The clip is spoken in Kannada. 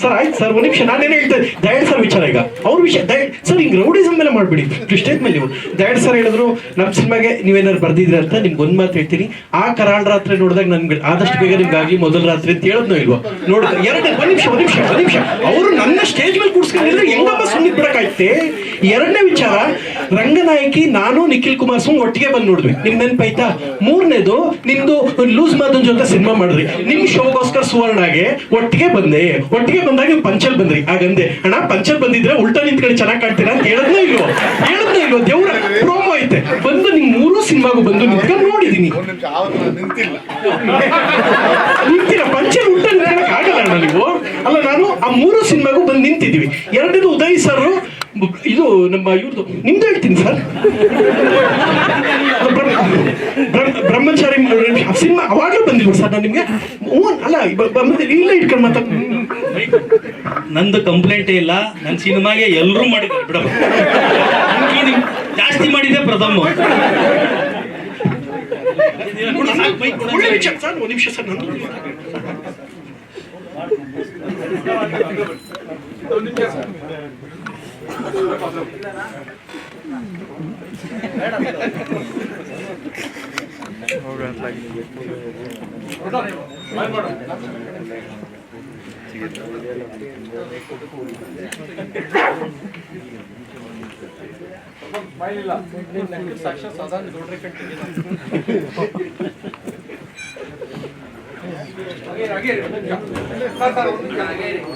ಸರ್, ಆಯ್ತು ಸರ್, ಒಂದು ನಿಮಿಷ, ನಾನೇನು ಹೇಳ್ತೇನೆ ದಯಾಳ್ ಸರ್ ವಿಚಾರ ಈಗ. ಅವ್ರ ವಿಷಯ, ದಯಾಳ್, ಸರ್, ಹಿಂಗೆ ರೌಡಿಸಮ್ ಮೇಲೆ ಮಾಡ್ಬಿಡಿ. ಕ್ರಿಸ್ಟೇಜ್ ಮೇಲೆ ನೀವು. ದಯಾಳ್ ಸರ್ ಹೇಳಿದ್ರು ನಮ್ಮ ಸಿನಿಮಾಗೆ ನೀವೇನಾದ್ರು ಬರ್ದಿದ್ರೆ ಅಂತ ನಿಮ್ಗೆ ಒಂದು ಮಾತು ಹೇಳ್ತೀನಿ. ಆ ಕರಾಳ ರಾತ್ರಿ ನೋಡಿದಾಗ ನನ್ಗೆ ಆದಷ್ಟು ಬೇಗ ನಿಮ್ಗಾಗಿ ಮೊದಲ ರಾತ್ರಿ ಅಂತ ಹೇಳೋದ್ನೋ ಇಲ್ವಾ? ನೋಡಿ ಎರಡು, ಒಂದು ನಿಮಿಷ ಒಂದು ನಿಮಿಷ ಒಂದು ನಿಮಿಷ. ಅವರು ನನ್ನ ಸ್ಟೇಜ್ ಮೇಲೆ ಕೂಡಿಸ್ಕೊಂಡಿದ್ರೆ ಹೆಂಗಪ್ಪ ಸುಮ್ಮನೆ ಬಿಡಕ್ಕಾಯ್ತೆ? ಎರಡನೇ ವಿಚಾರ ರಂಗನಾಯಕಿ, ನಾನು, ನಿಖಿಲ್ ಕುಮಾರ್ ಸಿಂಗ್ ಒಟ್ಟಿಗೆ ಬಂದು ನೋಡಿದ್ವಿ. ನಿಮ್ ನೆನ್ಪಾಯ್ತಾ ಮೂರನೇದು, ನಿಮ್ದು ಲೂಸ್ ಮಾದನ್ ಜೊತೆ ಸಿನಿಮಾ ಮಾಡಿದ್ರಿ. ನಿಮ್ ಶೋಗೋಸ್ಕರ ಸುವರ್ಣಗೆ ಒಟ್ಟಿಗೆ ಬಂದೆ. ಒಟ್ಟಿಗೆ ಬಂದಾಗ ನೀವು ಪಂಚಲ್ ಬಂದ್ರಿ. ಹಾಗಂದೆ ಅಣ್ಣ, ಪಂಚಲ್ ಬಂದಿದ್ರೆ ಉಲ್ಟಾ ನಿಂತ್ಕಡೆ ಚೆನ್ನಾಗಿ ಕಾಣ್ತೀರಾ ಅಂತ ಹೇಳದ್ನ ಇಲ್ವೋ? ಹೇಳದ್ನ ಇಲ್ವೋ? ದೇವ್ರ ಪ್ರೋಮೋ ಐತೆ. ಬಂದು ನಿಮ್ ಮೂರು ಸಿನಿಮಾಗೂ ಬಂದು ನಿಂತ್ಕೊಂಡು ನೋಡಿದೀನಿ. ನಿಂತಿರ? ಪಂಚಲ್ ಉಲ್ಟಾ ನಿಂತ್ಕೊಳಕ್ ಅಣ್ಣ ನೀವು. ಅಲ್ಲ, ನಾನು ಆ ಮೂರು ಸಿನಿಮಾಗೂ ಬಂದು ನಿಂತಿದ್ದೀವಿ. ಎರಡನೇದು ಉದಯ್ ಸರ್ ಇದು ನಮ್ಮ ಇವ್ರದ್ದು ನಿಮ್ದು ಹೇಳ್ತೀನಿ ಸರ್. ಬ್ರಹ್ಮಚಾರಿ ಸಿನಿಮಾ ಅವಾಗಲೂ ಬಂದಿಲ್ವ ಸರ್ ನಾನು ನಿಮಗೆ. ಹ್ಞೂ ಅಲ್ಲ ಬಂದಿಲ್ಲ ಇಲ್ಲೇ ಇಟ್ಕೊಂಡು ಮಾತಾಡ ನಂದು ಕಂಪ್ಲೇಂಟೇ ಇಲ್ಲ. ನನ್ನ ಸಿನಿಮಾಗೆ ಎಲ್ಲರೂ ಮಾಡಿದ್ರು ಬಿಡಮ್ಮ ಜಾಸ್ತಿ ಮಾಡಿದೆ ಪ್ರಥಮ. ವಿಚಾರ ಸರ್ ಒಂದು ನಿಮಿಷ ಸರ್ ನಾನು ಸಾಕ್ಷಾತ್ ಸಾಧಾರಣ ಗೌಡ್ರೆ ಕಂಟಿಗೆ